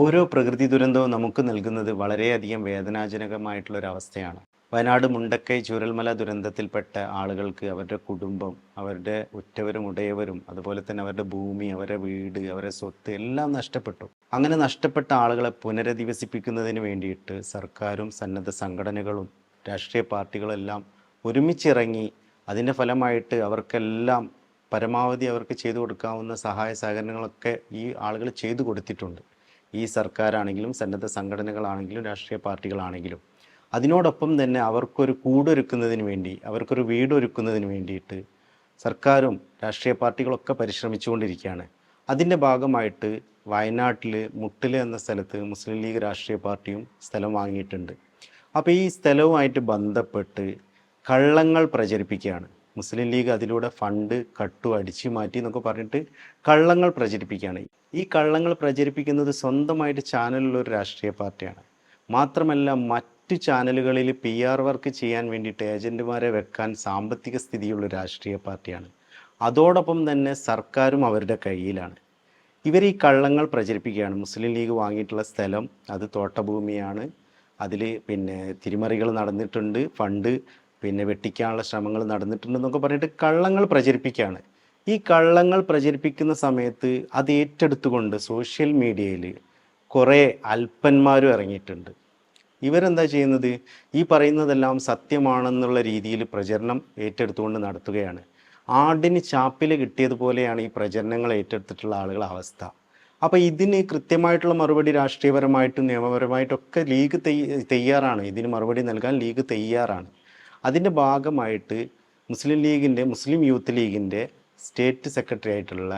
ഓരോ പ്രകൃതി ദുരന്തവും നമുക്ക് നൽകുന്നത് വളരെയധികം വേദനാജനകമായിട്ടുള്ള ഒരു അവസ്ഥയാണ് വയനാട് മുണ്ടക്കൈ ചൂരൽമല ദുരന്തത്തിൽപ്പെട്ട ആളുകൾക്ക് അവരുടെ കുടുംബം അവരുടെ ഉറ്റവരും ഉടയവരും അതുപോലെ തന്നെ അവരുടെ ഭൂമി അവരുടെ വീട് അവരുടെ സ്വത്ത് എല്ലാം നഷ്ടപ്പെട്ടു. അങ്ങനെ നഷ്ടപ്പെട്ട ആളുകളെ പുനരധിവസിപ്പിക്കുന്നതിന് വേണ്ടിയിട്ട് സർക്കാരും സന്നദ്ധ സംഘടനകളും രാഷ്ട്രീയ പാർട്ടികളെല്ലാം ഒരുമിച്ചിറങ്ങി അതിന്റെ ഫലമായിട്ട് അവർക്കെല്ലാം പരമാവധി അവർക്ക് ചെയ്തു കൊടുക്കാവുന്ന സഹായ സഹകരണങ്ങളൊക്കെ ഈ ആളുകൾ ചെയ്തു കൊടുത്തിട്ടുണ്ട്. ഈ സർക്കാരാണെങ്കിലും സന്നദ്ധ സംഘടനകളാണെങ്കിലും രാഷ്ട്രീയ പാർട്ടികളാണെങ്കിലും. അതിനോടൊപ്പം തന്നെ അവർക്കൊരു കൂടൊരുക്കുന്നതിന് വേണ്ടി അവർക്കൊരു വീടൊരുക്കുന്നതിന് വേണ്ടിയിട്ട് സർക്കാരും രാഷ്ട്രീയ പാർട്ടികളൊക്കെ പരിശ്രമിച്ചുകൊണ്ടിരിക്കുകയാണ്. അതിന്റെ ഭാഗമായിട്ട് വയനാട്ടിൽ മുട്ടിൽ എന്ന സ്ഥലത്ത് മുസ്ലിം ലീഗ് രാഷ്ട്രീയ പാർട്ടിയും സ്ഥലം വാങ്ങിയിട്ടുണ്ട്. അപ്പോൾ ഈ സ്ഥലവുമായിട്ട് ബന്ധപ്പെട്ട് കള്ളങ്ങൾ പ്രചരിപ്പിക്കുകയാണ്. മുസ്ലിം ലീഗ് അതിലൂടെ ഫണ്ട് കട്ടു അടിച്ചു മാറ്റി എന്നൊക്കെ പറഞ്ഞിട്ട് കള്ളങ്ങൾ പ്രചരിപ്പിക്കുകയാണ്. ഈ കള്ളങ്ങൾ പ്രചരിപ്പിക്കുന്നത് സ്വന്തമായിട്ട് ചാനലുള്ള ഒരു രാഷ്ട്രീയ പാർട്ടിയാണ്. മാത്രമല്ല മറ്റു ചാനലുകളിൽ പി ആർ വർക്ക് ചെയ്യാൻ വേണ്ടിയിട്ട് ഏജന്റുമാരെ വെക്കാൻ സാമ്പത്തിക സ്ഥിതിയുള്ള രാഷ്ട്രീയ പാർട്ടിയാണ്. അതോടൊപ്പം തന്നെ സർക്കാരും അവരുടെ കയ്യിലാണ്. ഇവർ ഈ കള്ളങ്ങൾ പ്രചരിപ്പിക്കുകയാണ്. മുസ്ലിം ലീഗ് വാങ്ങിയിട്ടുള്ള സ്ഥലം അത് തോട്ടഭൂമിയാണ്. അതിൽ പിന്നെ തിരിമറികൾ നടന്നിട്ടുണ്ട്. ഫണ്ട് പിന്നെ വെട്ടിക്കാനുള്ള ശ്രമങ്ങൾ നടന്നിട്ടുണ്ടെന്നൊക്കെ പറഞ്ഞിട്ട് കള്ളങ്ങൾ പ്രചരിപ്പിക്കുകയാണ് ഈ കള്ളങ്ങൾ പ്രചരിപ്പിക്കുന്ന സമയത്ത് അത് ഏറ്റെടുത്തുകൊണ്ട് സോഷ്യൽ മീഡിയയിൽ കുറേ അല്പന്മാരും ഇറങ്ങിയിട്ടുണ്ട്. ഇവരെന്താ ചെയ്യുന്നത്? ഈ പറയുന്നതെല്ലാം സത്യമാണെന്നുള്ള രീതിയിൽ പ്രചരണം ഏറ്റെടുത്തുകൊണ്ട് നടത്തുകയാണ്. ആടിന് ചാപ്പിൽ കിട്ടിയതുപോലെയാണ് ഈ പ്രചരണങ്ങൾ ഏറ്റെടുത്തിട്ടുള്ള ആളുകളുടെ അവസ്ഥ. അപ്പോൾ ഇതിന് കൃത്യമായിട്ടുള്ള മറുപടി രാഷ്ട്രീയപരമായിട്ടും നിയമപരമായിട്ടൊക്കെ ലീഗ് തയ്യാറാണ്. ഇതിന് മറുപടി നൽകാൻ ലീഗ് തയ്യാറാണ്. അതിന്റെ ഭാഗമായിട്ട് മുസ്ലിം ലീഗിന്റെ മുസ്ലിം യൂത്ത് ലീഗിന്റെ സ്റ്റേറ്റ് സെക്രട്ടറി ആയിട്ടുള്ള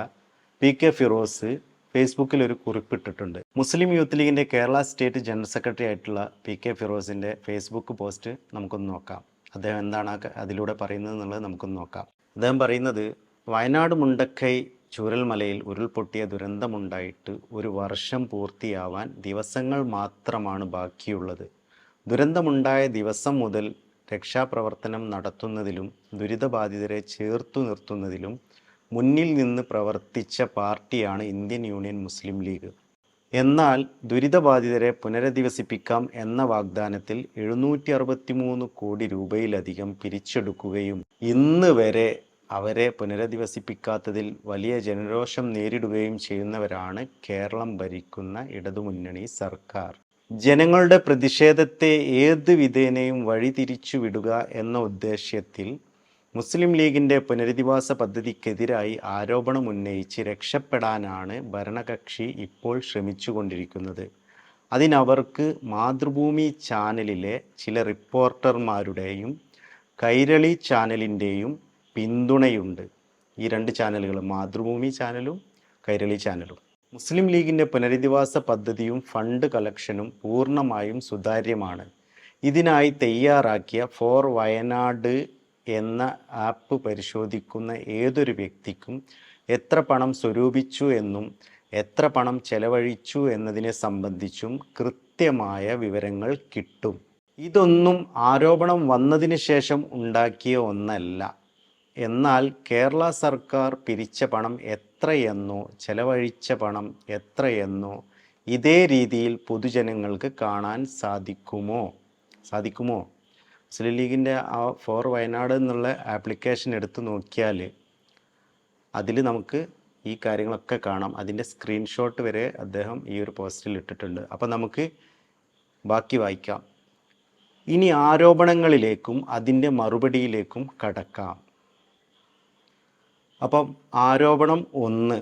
പി കെ ഫിറോസ് ഫേസ്ബുക്കിൽ ഒരു കുറിപ്പിട്ടിട്ടുണ്ട്. മുസ്ലിം യൂത്ത് ലീഗിന്റെ കേരള സ്റ്റേറ്റ് ജനറൽ സെക്രട്ടറി ആയിട്ടുള്ള പി കെ ഫിറോസിന്റെ ഫേസ്ബുക്ക് പോസ്റ്റ് നമുക്കൊന്ന് നോക്കാം. അദ്ദേഹം എന്താണ് അതിലൂടെ പറയുന്നത് എന്നുള്ളത് നമുക്കൊന്ന് നോക്കാം. അദ്ദേഹം പറയുന്നത് വയനാട് മുണ്ടക്കൈ ചൂരൽമലയിൽ ഉരുൾപൊട്ടിയ ദുരന്തമുണ്ടായിട്ട് ഒരു വർഷം പൂർത്തിയാവാൻ ദിവസങ്ങൾ മാത്രമാണ് ബാക്കിയുള്ളത്. ദുരന്തമുണ്ടായ ദിവസം മുതൽ രക്ഷാപ്രവർത്തനം നടത്തുന്നതിലും ദുരിതബാധിതരെ ചേർത്തു നിർത്തുന്നതിലും മുന്നിൽ നിന്ന് പ്രവർത്തിച്ച പാർട്ടിയാണ് ഇന്ത്യൻ യൂണിയൻ മുസ്ലിം ലീഗ്. എന്നാൽ ദുരിതബാധിതരെ പുനരധിവസിപ്പിക്കാം എന്ന വാഗ്ദാനത്തിൽ എഴുന്നൂറ്റി അറുപത്തി മൂന്ന് കോടി രൂപയിലധികം പിരിച്ചെടുക്കുകയും ഇന്ന് വരെ അവരെ പുനരധിവസിപ്പിക്കാത്തതിൽ വലിയ ജനരോഷം നേരിടുകയും ചെയ്യുന്നവരാണ് കേരളം ഭരിക്കുന്ന ഇടതുമുന്നണി സർക്കാർ. ജനങ്ങളുടെ പ്രതിഷേധത്തെ ഏത് വിധേനയും വഴിതിരിച്ചു വിടുക എന്ന ഉദ്ദേശ്യത്തിൽ മുസ്ലിം ലീഗിന്റെ പുനരധിവാസ പദ്ധതിക്കെതിരായി ആരോപണം ഉന്നയിച്ച് രക്ഷപ്പെടാനാണ് ഭരണകക്ഷി ഇപ്പോൾ ശ്രമിച്ചുകൊണ്ടിരിക്കുന്നത്. അതിനവർക്ക് മാതൃഭൂമി ചാനലിലെ ചില റിപ്പോർട്ടർമാരുടെയും കൈരളി ചാനലിന്റെയും പിന്തുണയുണ്ട്. ഈ രണ്ട് ചാനലുകൾ മാതൃഭൂമി ചാനലും കൈരളി ചാനലും. മുസ്ലിം ലീഗിന്റെ പുനരധിവാസ പദ്ധതിയും ഫണ്ട് കളക്ഷനും പൂർണമായും സുതാര്യമാണ്. ഇതിനായി തയ്യാറാക്കിയ ഫോർ വയനാട് എന്ന ആപ്പ് പരിശോധിക്കുന്ന ഏതൊരു വ്യക്തിക്കും എത്ര പണം സ്വരൂപിച്ചു എന്നും എത്ര പണം ചെലവഴിച്ചു എന്നതിനെ സംബന്ധിച്ചും കൃത്യമായ വിവരങ്ങൾ കിട്ടും. ഇതൊന്നും ആരോപണം വന്നതിന് ശേഷം ഉണ്ടാക്കിയ ഒന്നല്ല. എന്നാൽ കേരള സർക്കാർ പിരിച്ച പണം എത്രയെന്നോ ചെലവഴിച്ച പണം എത്രയെന്നോ ഇതേ രീതിയിൽ പൊതുജനങ്ങൾക്ക് കാണാൻ സാധിക്കുമോ? സാധിക്കുമോ? മുസ്ലിം ലീഗിന്റെ ആ ഫോർ വയനാട് എന്നുള്ള ആപ്ലിക്കേഷൻ എടുത്ത് നോക്കിയാൽ അതിൽ നമുക്ക് ഈ കാര്യങ്ങളൊക്കെ കാണാം. അതിന്റെ സ്ക്രീൻഷോട്ട് വരെ അദ്ദേഹം ഈ ഒരു പോസ്റ്റിൽ ഇട്ടിട്ടുണ്ട്. അപ്പോൾ നമുക്ക് ബാക്കി വായിക്കാം. ഇനി ആരോപണങ്ങളിലേക്കും അതിന്റെ മറുപടിയിലേക്കും കടക്കാം. അപ്പം ആരോപണം ഒന്ന്.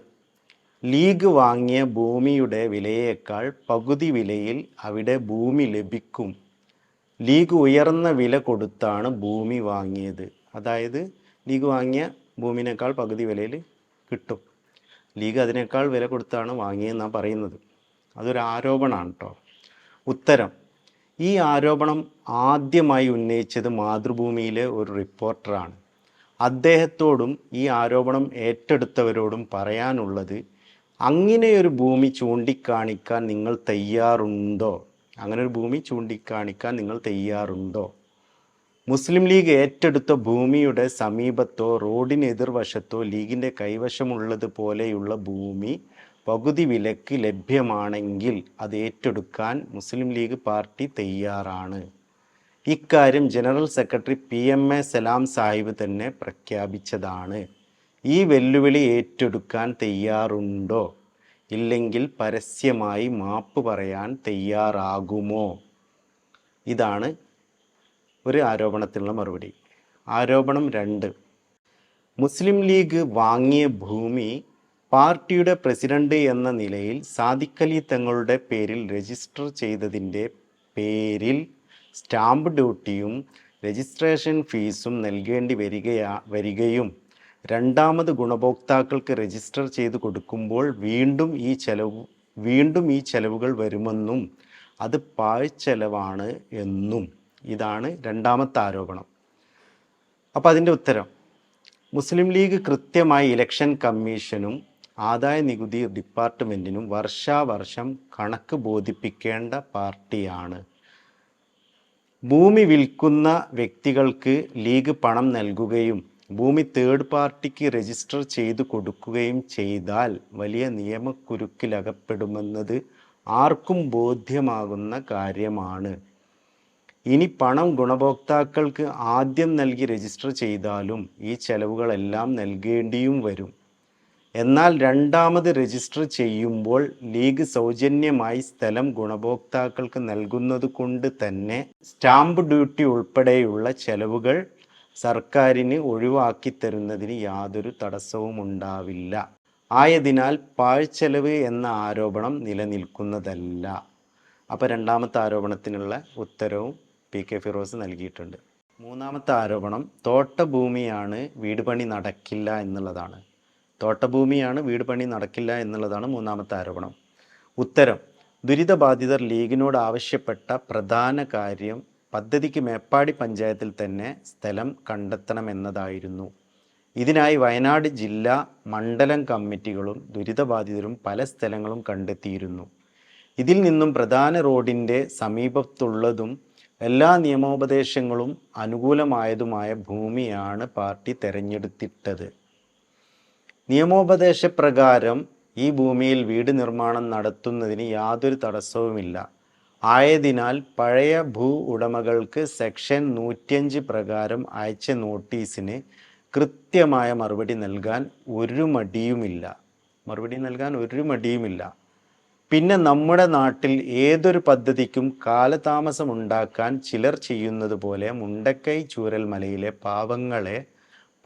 ലീഗ് വാങ്ങിയ ഭൂമിയുടെ വിലയേക്കാൾ പകുതി വിലയിൽ അവിടെ ഭൂമി ലഭിക്കും. ലീഗ് ഉയർന്ന വില കൊടുത്താണ് ഭൂമി വാങ്ങിയത്. അതായത് ലീഗ് വാങ്ങിയ ഭൂമിനേക്കാൾ പകുതി വിലയിൽ കിട്ടും. ലീഗ് അതിനേക്കാൾ വില കൊടുത്താണ് വാങ്ങിയെന്നാണ് പറയുന്നത്. അതൊരു ആരോപണമാണ് കേട്ടോ ഉത്തരം. ഈ ആരോപണം ആദ്യമായി ഉന്നയിച്ചത് മാതൃഭൂമിയിലെ ഒരു റിപ്പോർട്ടറാണ്. അദ്ദേഹത്തോടും ഈ ആരോപണം ഏറ്റെടുത്തവരോടും പറയാനുള്ളത് അങ്ങനെയൊരു ഭൂമി ചൂണ്ടിക്കാണിക്കാൻ നിങ്ങൾ തയ്യാറുണ്ടോ? അങ്ങനെ ഒരു ഭൂമി ചൂണ്ടിക്കാണിക്കാൻ നിങ്ങൾ തയ്യാറുണ്ടോ? മുസ്ലിം ലീഗ് ഏറ്റെടുത്ത ഭൂമിയുടെ സമീപത്തോ റോഡിന് എതിർവശത്തോ ലീഗിന്റെ കൈവശമുള്ളത് പോലെയുള്ള ഭൂമി പകുതി വിലക്ക് ലഭ്യമാണെങ്കിൽ അത് ഏറ്റെടുക്കാൻ മുസ്ലിം ലീഗ് പാർട്ടി തയ്യാറാണ്. ഇക്കാര്യം general secretary P M A Salam Sahib തന്നെ പ്രഖ്യാപിച്ചതാണ്. ഈ വെല്ലുവിളി ഏറ്റെടുക്കാൻ തയ്യാറുണ്ടോ? ഇല്ലെങ്കിൽ പരസ്യമായി മാപ്പ് പറയാൻ തയ്യാറാകുമോ? ഇതാണ് ഒരു ആരോപണത്തിനുള്ള മറുപടി. ആരോപണം രണ്ട്. മുസ്ലിം ലീഗ് വാങ്ങിയ ഭൂമി പാർട്ടിയുടെ പ്രസിഡന്റ് എന്ന നിലയിൽ സാദിഖലി തങ്ങളുടെ പേരിൽ രജിസ്റ്റർ ചെയ്തതിന്റെ പേരിൽ സ്റ്റാമ്പ് ഡ്യൂട്ടിയും രജിസ്ട്രേഷൻ ഫീസും നൽകേണ്ടി വരികയാ വരികയും രണ്ടാമത് ഗുണഭോക്താക്കൾക്ക് രജിസ്റ്റർ ചെയ്ത് കൊടുക്കുമ്പോൾ വീണ്ടും ഈ ചെലവ് വീണ്ടും ഈ ചെലവുകൾ വരുമെന്നും അത് പാഴ്ചെലവാണ് എന്നും ഇതാണ് രണ്ടാമത്തെ ആരോപണം. അപ്പോൾ അതിന്റെ ഉത്തരം മുസ്ലിം ലീഗ് കൃത്യമായി ഇലക്ഷൻ കമ്മീഷനും ആദായ നികുതി ഡിപ്പാർട്ട്മെന്റിനും വർഷാവർഷം കണക്ക് ബോധിപ്പിക്കേണ്ട പാർട്ടിയാണ്. ഭൂമി വിൽക്കുന്ന വ്യക്തികൾക്ക് ലീഗ് പണം നൽകുകയും ഭൂമി തേർഡ് പാർട്ടിക്ക് രജിസ്റ്റർ ചെയ്തു കൊടുക്കുകയും ചെയ്താൽ വലിയ നിയമക്കുരുക്കിലകപ്പെടുമെന്നത് ആർക്കും ബോധ്യമാകുന്ന കാര്യമാണ്. ഇനി പണം ഗുണഭോക്താക്കൾക്ക് ആദ്യം നൽകി രജിസ്റ്റർ ചെയ്താലും ഈ ചെലവുകളെല്ലാം നൽകേണ്ടിയും വരും. എന്നാൽ രണ്ടാമത് രജിസ്റ്റർ ചെയ്യുമ്പോൾ ലീഗ് സൗജന്യമായി സ്ഥലം ഗുണഭോക്താക്കൾക്ക് നൽകുന്നത് കൊണ്ട് തന്നെ സ്റ്റാമ്പ് ഡ്യൂട്ടി ഉൾപ്പെടെയുള്ള ചെലവുകൾ സർക്കാരിന് ഒഴിവാക്കി തരുന്നതിന് യാതൊരു തടസ്സവും ഉണ്ടാവില്ല. ആയതിനാൽ പാഴ്ചെലവ് എന്ന ആരോപണം നിലനിൽക്കുന്നതല്ല. അപ്പോൾ രണ്ടാമത്തെ ആരോപണത്തിനുള്ള ഉത്തരവും പി കെ ഫിറോസ് നൽകിയിട്ടുണ്ട്. മൂന്നാമത്തെ ആരോപണം തോട്ടഭൂമിയാണ് വീട് പണി നടക്കില്ല എന്നുള്ളതാണ്. തോട്ടഭൂമിയാണ് വീട് പണി നടക്കില്ല എന്നുള്ളതാണ് മൂന്നാമത്തെ ആരോപണം. ഉത്തരം ദുരിതബാധിതർ ലീഗിനോട് ആവശ്യപ്പെട്ട പ്രധാന കാര്യം പദ്ധതിക്ക് മേപ്പാടി പഞ്ചായത്തിൽ തന്നെ സ്ഥലം കണ്ടെത്തണമെന്നതായിരുന്നു. ഇതിനായി വയനാട് ജില്ലാ മണ്ഡലം കമ്മിറ്റികളും ദുരിതബാധിതരും പല സ്ഥലങ്ങളും കണ്ടെത്തിയിരുന്നു. ഇതിൽ നിന്നും പ്രധാന റോഡിന്റെ സമീപത്തുള്ളതും എല്ലാ നിയമോപദേശങ്ങളും അനുകൂലമായതുമായ ഭൂമിയാണ് പാർട്ടി തെരഞ്ഞെടുത്തിട്ടത്. നിയമോപദേശപ്രകാരം ഈ ഭൂമിയിൽ വീട് നിർമ്മാണം നടത്തുന്നതിന് യാതൊരു തടസ്സവുമില്ല. ആയതിനാൽ പഴയ ഭൂ ഉടമകൾക്ക് സെക്ഷൻ നൂറ്റിയഞ്ച് പ്രകാരം അയച്ച നോട്ടീസിന് കൃത്യമായ മറുപടി നൽകാൻ ഒരു മടിയുമില്ല. മറുപടി നൽകാൻ ഒരു മടിയുമില്ല. പിന്നെ നമ്മുടെ നാട്ടിൽ ഏതൊരു പദ്ധതിക്കും കാലതാമസം ഉണ്ടാക്കാൻ ചിലർ ചെയ്യുന്നത് പോലെ മുണ്ടക്കൈ ചൂരൽമലയിലെ പാവങ്ങളെ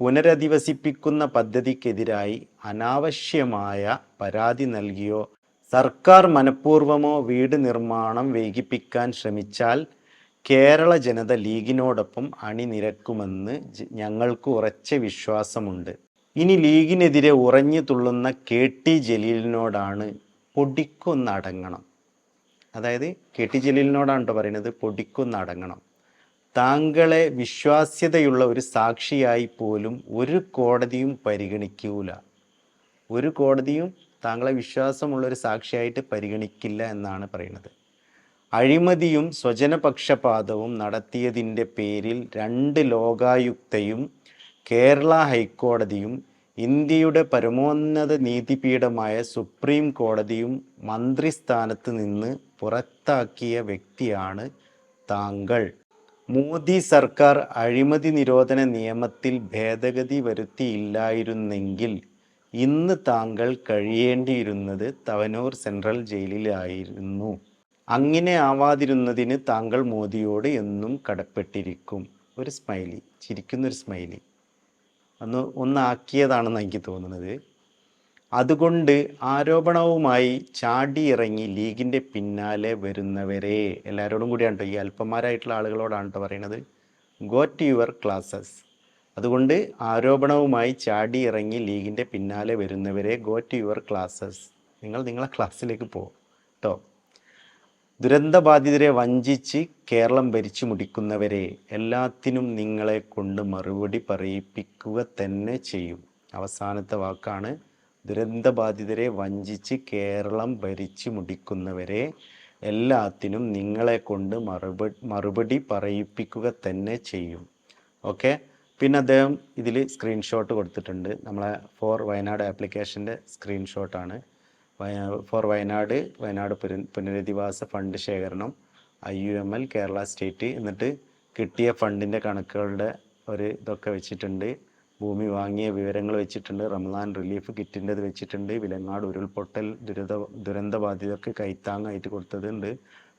പുനരധിവസിപ്പിക്കുന്ന പദ്ധതിക്കെതിരായി അനാവശ്യമായ പരാതി നൽകിയോ? സർക്കാർ മനഃപൂർവമോ വീട് നിർമ്മാണം വൈകിപ്പിക്കാൻ ശ്രമിച്ചാൽ കേരള ജനത ലീഗിനോടൊപ്പം അണിനിരക്കുമെന്ന് ഞങ്ങൾക്ക് ഉറച്ച വിശ്വാസമുണ്ട്. ഇനി ലീഗിനെതിരെ ഉറഞ്ഞു തുള്ളുന്ന കെ ടി ജലീലിനോടാണ് പൊടിക്കൊന്നടങ്ങണം. അതായത് കെ ടി ജലീലിനോടാണ് കേട്ടോ പറയുന്നത് പൊടിക്കൊന്നടങ്ങണം. താങ്കളെ വിശ്വാസ്യതയുള്ള ഒരു സാക്ഷിയായി പോലും ഒരു കോടതിയും പരിഗണിക്കൂല. ഒരു കോടതിയും താങ്കളെ വിശ്വാസമുള്ള ഒരു സാക്ഷിയായിട്ട് പരിഗണിക്കില്ല എന്നാണ് പറയുന്നത്. അഴിമതിയും സ്വജനപക്ഷപാതവും നടത്തിയതിന്റെ പേരിൽ രണ്ട് ലോകായുക്തയും കേരള ഹൈക്കോടതിയും ഇന്ത്യയുടെ പരമോന്നത നീതിപീഠമായ സുപ്രീം കോടതിയും മന്ത്രിസ്ഥാനത്ത് നിന്ന് പുറത്താക്കിയ വ്യക്തിയാണ് താങ്കൾ. മോദി സർക്കാർ അഴിമതി നിരോധന നിയമത്തിൽ ഭേദഗതി വരുത്തിയില്ലായിരുന്നെങ്കിൽ ഇന്ന് താങ്കൾ കഴിയേണ്ടിയിരുന്നത് തവനൂർ സെൻട്രൽ ജയിലിലായിരുന്നു. അങ്ങനെ ആവാതിരുന്നതിന് താങ്കൾ മോദിയോട് എന്നും കടപ്പെട്ടിരിക്കും. ഒരു സ്മൈലി ചിരിക്കുന്നൊരു സ്മൈലി. ഒന്ന് ഒന്നാക്കിയതാണെന്ന് എനിക്ക് തോന്നുന്നത്. അതുകൊണ്ട് ആരോപണവുമായി ചാടിയിറങ്ങി ലീഗിന്റെ പിന്നാലെ വരുന്നവരെ എല്ലാവരോടും കൂടിയാണ് ഈ അല്പന്മാരായിട്ടുള്ള ആളുകളോടാണ് കേട്ടോ പറയുന്നത് ഗോ ടു യുവർ ക്ലാസ്സസ് അതുകൊണ്ട് ആരോപണവുമായി ചാടിയിറങ്ങി ലീഗിന്റെ പിന്നാലെ വരുന്നവരെ ഗോ ടു യുവർ ക്ലാസ്സസ് നിങ്ങൾ നിങ്ങളെ ക്ലാസ്സിലേക്ക് പോകും കേട്ടോ ദുരന്തബാധിതരെ വഞ്ചിച്ച് കേരളം ഭരിച്ചു മുടിക്കുന്നവരെ എല്ലാത്തിനും നിങ്ങളെ കൊണ്ട് മറുപടി പറയിപ്പിക്കുക തന്നെ ചെയ്യും. അവസാനത്തെ വാക്കാണ് ദുരന്തബാധിതരെ വഞ്ചിച്ച് കേരളം ഭരിച്ചു മുടിക്കുന്നവരെ എല്ലാത്തിനും നിങ്ങളെ കൊണ്ട് മറുപടി മറുപടി പറയിപ്പിക്കുക തന്നെ ചെയ്യും. ഓക്കെ? പിന്നെ അദ്ദേഹം ഇതിൽ സ്ക്രീൻഷോട്ട് കൊടുത്തിട്ടുണ്ട്. നമ്മളെ ഫോർ വയനാട് ആപ്ലിക്കേഷന്റെ സ്ക്രീൻഷോട്ടാണ് ഫോർ വയനാട് വയനാട് പുന- പുനരധിവാസ ഫണ്ട് ശേഖരണം I U M L Kerala state എന്നിട്ട് കിട്ടിയ ഫണ്ടിന്റെ കണക്കുകളുടെ ഒരു ഇതൊക്കെ വെച്ചിട്ടുണ്ട്. ഭൂമി വാങ്ങിയ വിവരങ്ങൾ വെച്ചിട്ടുണ്ട്. റംസാൻ റിലീഫ് കിറ്റിന്റെത് വെച്ചിട്ടുണ്ട്. വിലങ്ങാട് ഉരുൾപൊട്ടൽ ദുരിത ദുരന്ത ബാധിതർക്ക് കൈത്താങ്ങായിട്ട് കൊടുത്തതുണ്ട്.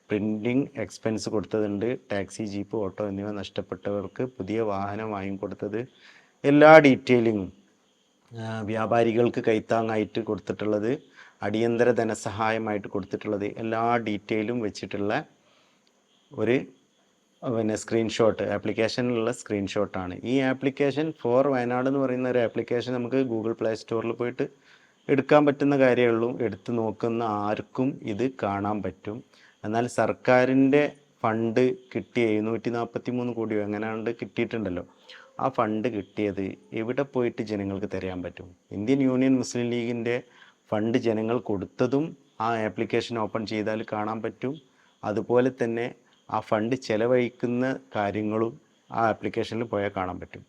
പ്രിന്റിങ് എക്സ്പെൻസ് കൊടുത്തതുണ്ട്. ടാക്സി ജീപ്പ് ഓട്ടോ എന്നിവ നഷ്ടപ്പെട്ടവർക്ക് പുതിയ വാഹനം വാങ്ങിക്കൊടുത്തത്. എല്ലാ ഡീറ്റെയിലിങ്ങും വ്യാപാരികൾക്ക് കൈത്താങ്ങായിട്ട് കൊടുത്തിട്ടുള്ളത് അടിയന്തര ധനസഹായമായിട്ട് കൊടുത്തിട്ടുള്ളത് എല്ലാ ഡീറ്റെയിലും വെച്ചിട്ടുള്ള ഒരു പിന്നെ സ്ക്രീൻഷോട്ട് ആപ്ലിക്കേഷനിലുള്ള സ്ക്രീൻഷോട്ടാണ് ഈ ആപ്ലിക്കേഷൻ ഫോർ വയനാട് എന്ന് പറയുന്ന ഒരു ആപ്ലിക്കേഷൻ നമുക്ക് ഗൂഗിൾ പ്ലേ സ്റ്റോറിൽ പോയിട്ട് എടുക്കാൻ പറ്റുന്ന കാര്യമേ ഉള്ളൂ. എടുത്ത് നോക്കുന്ന ആർക്കും ഇത് കാണാൻ പറ്റും. എന്നാൽ സർക്കാരിന്റെ ഫണ്ട് കിട്ടിയ എഴുന്നൂറ്റി നാൽപ്പത്തി മൂന്ന് കോടിയോ എങ്ങനെയാണ്ട്? കിട്ടിയിട്ടുണ്ടല്ലോ. ആ ഫണ്ട് കിട്ടിയത് എവിടെ പോയിട്ട് ജനങ്ങൾക്ക് തരാൻ പറ്റും? ഇന്ത്യൻ യൂണിയൻ മുസ്ലിം ലീഗിന്റെ ഫണ്ട് ജനങ്ങൾ കൊടുത്തതും ആ ആപ്ലിക്കേഷൻ ഓപ്പൺ ചെയ്താൽ കാണാൻ പറ്റും. അതുപോലെ തന്നെ ആ ഫണ്ട് ചെലവഴിക്കുന്ന കാര്യങ്ങളും ആ ആപ്ലിക്കേഷനിൽ പോയാൽ കാണാൻ പറ്റും.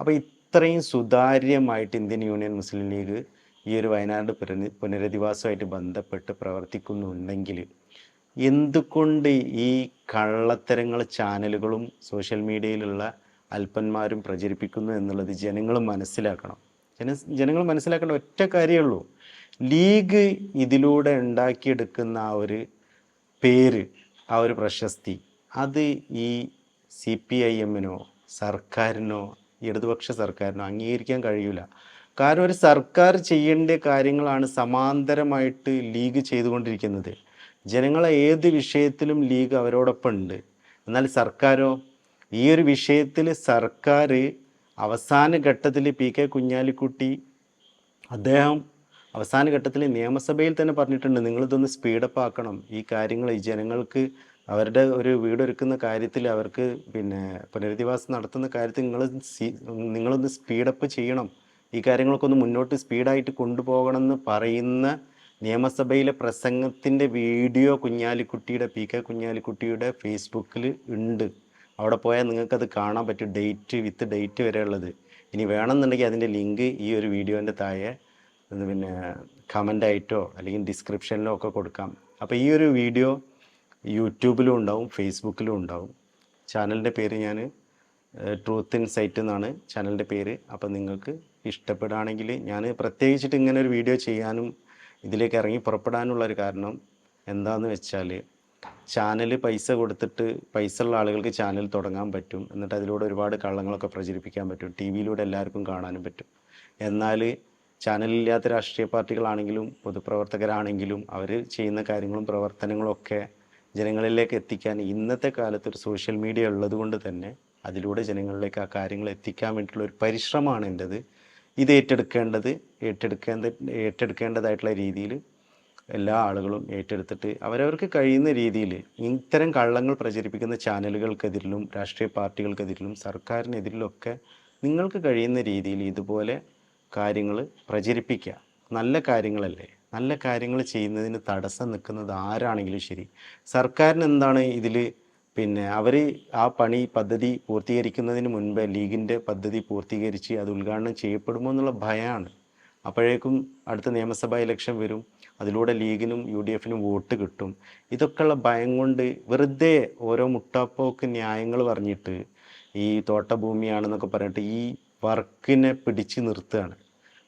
അപ്പോൾ ഇത്രയും സുതാര്യമായിട്ട് ഇന്ത്യൻ യൂണിയൻ മുസ്ലിം ലീഗ് ഈ ഒരു വയനാട് പുനര പുനരധിവാസമായിട്ട് ബന്ധപ്പെട്ട് പ്രവർത്തിക്കുന്നുണ്ടെങ്കിൽ എന്തുകൊണ്ട് ഈ കള്ളത്തരങ്ങൾ ചാനലുകളും സോഷ്യൽ മീഡിയയിലുള്ള അല്പന്മാരും പ്രചരിപ്പിക്കുന്നു എന്നുള്ളത് ജനങ്ങൾ മനസ്സിലാക്കണം. ജന ജനങ്ങൾ മനസ്സിലാക്കേണ്ട ഒറ്റ കാര്യമുള്ളൂ ലീഗ് ഇതിലൂടെ ഉണ്ടാക്കിയെടുക്കുന്ന ആ ഒരു പേര് ആ ഒരു പ്രശസ്തി. അത് ഈ സി പി ഐ എമ്മിനോ സർക്കാരിനോ ഇടതുപക്ഷ സർക്കാരിനോ അംഗീകരിക്കാൻ കഴിയില്ല കാരണം ഒരു സർക്കാർ ചെയ്യേണ്ട കാര്യങ്ങളാണ് സമാന്തരമായിട്ട് ലീഗ് ചെയ്തുകൊണ്ടിരിക്കുന്നത്. ജനങ്ങളെ ഏത് വിഷയത്തിലും ലീഗ് അവരോടൊപ്പം ഉണ്ട് എന്നാൽ സർക്കാരോ ഈ ഒരു വിഷയത്തിൽ സർക്കാർ അവസാന ഘട്ടത്തിൽ പി കെ കുഞ്ഞാലിക്കുട്ടി അദ്ദേഹം അവസാന ഘട്ടത്തിൽ നിയമസഭയിൽ തന്നെ പറഞ്ഞിട്ടുണ്ട് നിങ്ങളിതൊന്ന് സ്പീഡപ്പ് ആക്കണം ഈ കാര്യങ്ങൾ ജനങ്ങൾക്ക് അവരുടെ ഒരു വീടൊരുക്കുന്ന കാര്യത്തിൽ അവർക്ക് പിന്നെ പുനരധിവാസം നടത്തുന്ന കാര്യത്തിൽ നിങ്ങൾ നിങ്ങളൊന്ന് സ്പീഡപ്പ് ചെയ്യണം. ഈ കാര്യങ്ങളൊക്കെ ഒന്ന് മുന്നോട്ട് സ്പീഡായിട്ട് കൊണ്ടുപോകണം എന്ന് പറയുന്ന നിയമസഭയിലെ പ്രസംഗത്തിന്റെ വീഡിയോ കുഞ്ഞാലിക്കുട്ടിയുടെ പി കെ കുഞ്ഞാലിക്കുട്ടിയുടെ ഫേസ്ബുക്കിൽ ഉണ്ട്. അവിടെ പോയാൽ നിങ്ങൾക്കത് കാണാൻ പറ്റും ഡേറ്റ് വിത്ത് ഡേറ്റ് വരെ ഉള്ളത്. ഇനി വേണമെന്നുണ്ടെങ്കിൽ അതിന്റെ ലിങ്ക് ഈ ഒരു വീഡിയോന്റെ താഴെ പിന്നെ കമന്റായിട്ടോ അല്ലെങ്കിൽ ഡിസ്ക്രിപ്ഷനിലോ ഒക്കെ കൊടുക്കാം. അപ്പോൾ ഈ ഒരു വീഡിയോ യൂട്യൂബിലും ഉണ്ടാവും ഫേസ്ബുക്കിലും ഉണ്ടാവും. ചാനലിന്റെ പേര് ഞാൻ ട്രൂത്ത് ഇൻസൈറ്റ് എന്നാണ് ചാനലിന്റെ പേര്. അപ്പോൾ നിങ്ങൾക്ക് ഇഷ്ടപ്പെടുകയാണെങ്കിൽ ഞാൻ പ്രത്യേകിച്ചിട്ട് ഇങ്ങനെ ഒരു വീഡിയോ ചെയ്യാനും ഇതിലേക്ക് ഇറങ്ങി പുറപ്പെടാനുള്ള ഒരു കാരണം എന്താണെന്ന് വെച്ചാൽ ചാനൽ പൈസ കൊടുത്തിട്ട് പൈസ ഉള്ള ആളുകൾക്ക് ചാനൽ തുടങ്ങാൻ പറ്റും. എന്നിട്ട് അതിലൂടെ ഒരുപാട് കള്ളങ്ങളൊക്കെ പ്രചരിപ്പിക്കാൻ പറ്റും. ടി വിയിലൂടെ എല്ലാവർക്കും കാണാനും പറ്റും. എന്നാൽ ചാനലില്ലാത്ത രാഷ്ട്രീയ പാർട്ടികളാണെങ്കിലും പൊതുപ്രവർത്തകരാണെങ്കിലും അവർ ചെയ്യുന്ന കാര്യങ്ങളും പ്രവർത്തനങ്ങളും ഒക്കെ ജനങ്ങളിലേക്ക് എത്തിക്കാൻ ഇന്നത്തെ കാലത്ത് ഒരു സോഷ്യൽ മീഡിയ ഉള്ളത് കൊണ്ട് തന്നെ അതിലൂടെ ജനങ്ങളിലേക്ക് ആ കാര്യങ്ങൾ എത്തിക്കാൻ വേണ്ടിയിട്ടുള്ള ഒരു പരിശ്രമമാണ് എന്റെത്. ഇത് ഏറ്റെടുക്കേണ്ടത് ഏറ്റെടുക്കേണ്ട ഏറ്റെടുക്കേണ്ടതായിട്ടുള്ള രീതിയിൽ എല്ലാ ആളുകളും ഏറ്റെടുത്തിട്ട് അവരവർക്ക് കഴിയുന്ന രീതിയിൽ ഇത്തരം കള്ളങ്ങൾ പ്രചരിപ്പിക്കുന്ന ചാനലുകൾക്കെതിരിലും രാഷ്ട്രീയ പാർട്ടികൾക്കെതിരിലും സർക്കാരിനെതിരിലും ഒക്കെ നിങ്ങൾക്ക് കഴിയുന്ന രീതിയിൽ ഇതുപോലെ കാര്യങ്ങൾ പ്രചരിപ്പിക്കുക നല്ല കാര്യങ്ങളല്ലേ? നല്ല കാര്യങ്ങൾ ചെയ്യുന്നതിന് തടസ്സം നിൽക്കുന്നത് ആരാണെങ്കിലും ശരി. സർക്കാരിന് എന്താണ് ഇതിൽ പിന്നെ അവർ ആ പണി പദ്ധതി പൂർത്തീകരിക്കുന്നതിന് മുൻപ് ലീഗിന്റെ പദ്ധതി പൂർത്തീകരിച്ച് അത് ഉദ്ഘാടനം ചെയ്യപ്പെടുമോ എന്നുള്ള ഭയമാണ് അപ്പോഴേക്കും അടുത്ത നിയമസഭാ ഇലക്ഷൻ വരും. അതിലൂടെ ലീഗിനും യു ഡി എഫിനും വോട്ട് കിട്ടും. ഇതൊക്കെയുള്ള ഭയം കൊണ്ട് വെറുതെ ഓരോ മുട്ടാപ്പോക്ക് ന്യായങ്ങൾ പറഞ്ഞിട്ട് ഈ തോട്ടഭൂമിയാണെന്നൊക്കെ പറഞ്ഞിട്ട് ഈ വർക്കിനെ പിടിച്ചു നിർത്തുകയാണ്.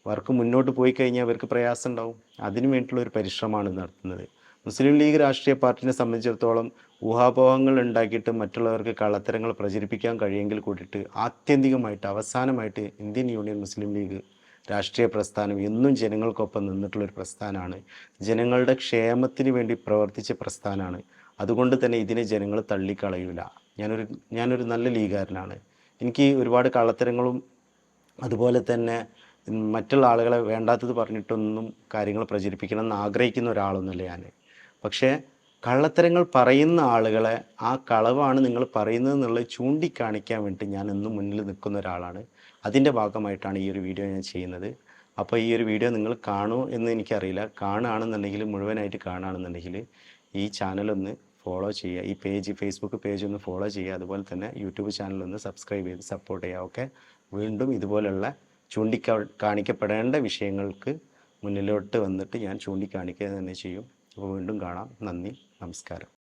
വർക്ക് മുന്നോട്ട് പോയി കഴിഞ്ഞാൽ അവർക്ക് പ്രയാസം ഉണ്ടാവും. അതിനു വേണ്ടിയിട്ടുള്ള ഒരു പരിശ്രമമാണ് നടത്തുന്നത്. മുസ്ലിം ലീഗ് രാഷ്ട്രീയ പാർട്ടിനെ സംബന്ധിച്ചിടത്തോളം ഊഹാപോഹങ്ങൾ ഉണ്ടാക്കിയിട്ട് മറ്റുള്ളവർക്ക് കള്ളത്തരങ്ങൾ പ്രചരിപ്പിക്കാൻ കഴിയെങ്കിൽ കൂടിയിട്ട് ആത്യന്തികമായിട്ട് അവസാനമായിട്ട് ഇന്ത്യൻ യൂണിയൻ മുസ്ലിം ലീഗ് രാഷ്ട്രീയ പ്രസ്ഥാനം എന്നും ജനങ്ങൾക്കൊപ്പം നിന്നിട്ടുള്ള ഒരു പ്രസ്ഥാനമാണ്. ജനങ്ങളുടെ ക്ഷേമത്തിന് വേണ്ടി പ്രവർത്തിച്ച പ്രസ്ഥാനമാണ്. അതുകൊണ്ട് തന്നെ ഇതിനെ ജനങ്ങൾ തള്ളിക്കളയൂല. ഞാനൊരു ഞാനൊരു നല്ല ലീഗുകാരനാണ്. എനിക്ക് ഒരുപാട് കള്ളത്തരങ്ങളും അതുപോലെ തന്നെ മറ്റുള്ള ആളുകളെ വേണ്ടാത്തത് പറഞ്ഞിട്ടൊന്നും കാര്യങ്ങൾ പ്രചരിപ്പിക്കണം എന്ന് ആഗ്രഹിക്കുന്ന ഒരാളൊന്നുമല്ല ഞാൻ പക്ഷേ കള്ളത്തരങ്ങൾ പറയുന്ന ആളുകളെ ആ കളവാണ് നിങ്ങൾ പറയുന്നത് എന്നുള്ളത് ചൂണ്ടിക്കാണിക്കാൻ വേണ്ടി ഞാൻ എന്നും മുന്നിൽ നിൽക്കുന്ന ഒരാളാണ്. അതിന്റെ ഭാഗമായിട്ടാണ് ഈ ഒരു വീഡിയോ ഞാൻ ചെയ്യുന്നത്. അപ്പോൾ ഈ ഒരു വീഡിയോ നിങ്ങൾ കാണൂ എന്ന് എനിക്കറിയില്ല. കാണുകയാണെന്നുണ്ടെങ്കിൽ മുഴുവനായിട്ട് കാണുകയാണെന്നുണ്ടെങ്കിൽ ഈ ചാനലൊന്ന് ഫോളോ ചെയ്യുക. ഈ പേജ് ഫേസ്ബുക്ക് പേജ് ഒന്ന് ഫോളോ ചെയ്യുക. അതുപോലെ തന്നെ യൂട്യൂബ് ചാനലൊന്ന് സബ്സ്ക്രൈബ് ചെയ്ത് സപ്പോർട്ട് ചെയ്യുക. ഓക്കെ? വീണ്ടും ഇതുപോലുള്ള ചൂണ്ടിക്കാ കാണിക്കപ്പെടേണ്ട വിഷയങ്ങൾക്ക് മുന്നിലോട്ട് വന്നിട്ട് ഞാൻ ചൂണ്ടിക്കാണിക്കുക തന്നെ ചെയ്യും. അപ്പോൾ വീണ്ടും കാണാം. നന്ദി. നമസ്കാരം.